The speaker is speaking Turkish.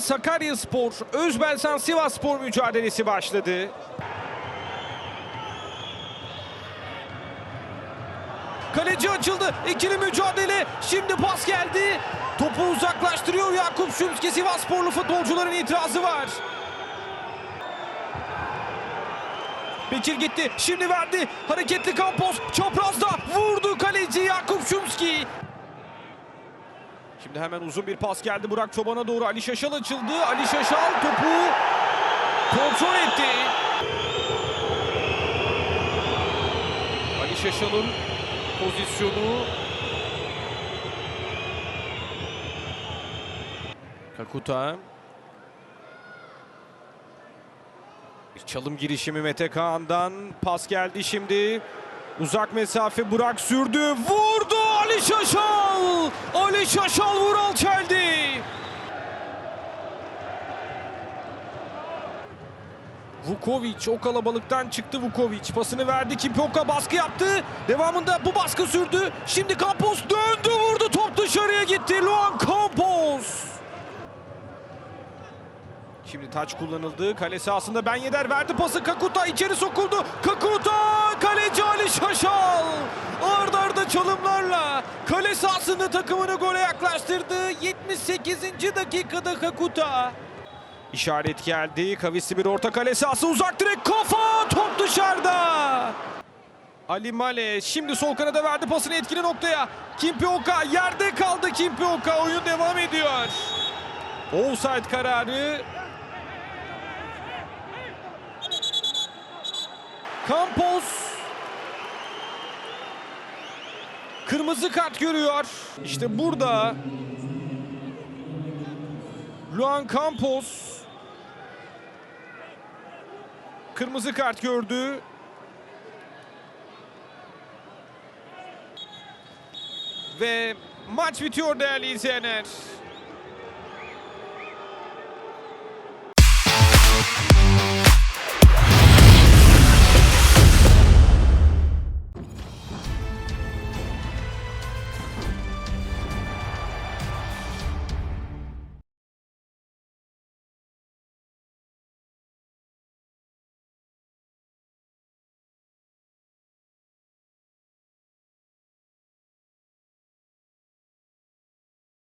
Sakaryaspor, Özbelsan Sivasspor mücadelesi başladı. Kaleci açıldı. İkili mücadele. Şimdi pas geldi. Topu uzaklaştırıyor Yakup Şumski. Sivassporlu futbolcuların itirazı var. Bekir gitti. Şimdi verdi. Hareketli Campos. Çaprazda vurdu kaleci Yakup Şumski. Şimdi hemen uzun bir pas geldi Burak Çoban'a doğru. Ali Şaşal açıldı. Ali Şaşal topu kontrol etti. Ali Şaşal'ın pozisyonu. Kakuta. Bir çalım girişimi Mete Kaan'dan. Pas geldi şimdi. Uzak mesafe Burak sürdü. Vurdu Ali Şaşal. Ali Şaşal Vural çeldi. Vukovic o kalabalıktan çıktı Vukovic. Pasını verdi Kimpioka baskı yaptı. Devamında bu baskı sürdü. Şimdi Campos döndü vurdu. Top dışarıya gitti. Luan Campos. Şimdi taç kullanıldı. Kale sahasında Ben Yedder verdi pası. Kakuta içeri sokuldu. Kakuta kaleci Ali Şaşal. Kale sahasında takımını gole yaklaştırdı. 78. dakikada Kakuta. İşaret geldi. Kavisli bir orta kale sahası uzak direk kafa top dışarıda. Ali Male şimdi sol kanada verdi pasını etkili noktaya. Kimpioka yerde kaldı Kimpioka oyun devam ediyor. Offside kararı. Campos kırmızı kart görüyor. İşte burada Luan Campos kırmızı kart gördü. Ve maç bitiyor değerli izleyenler.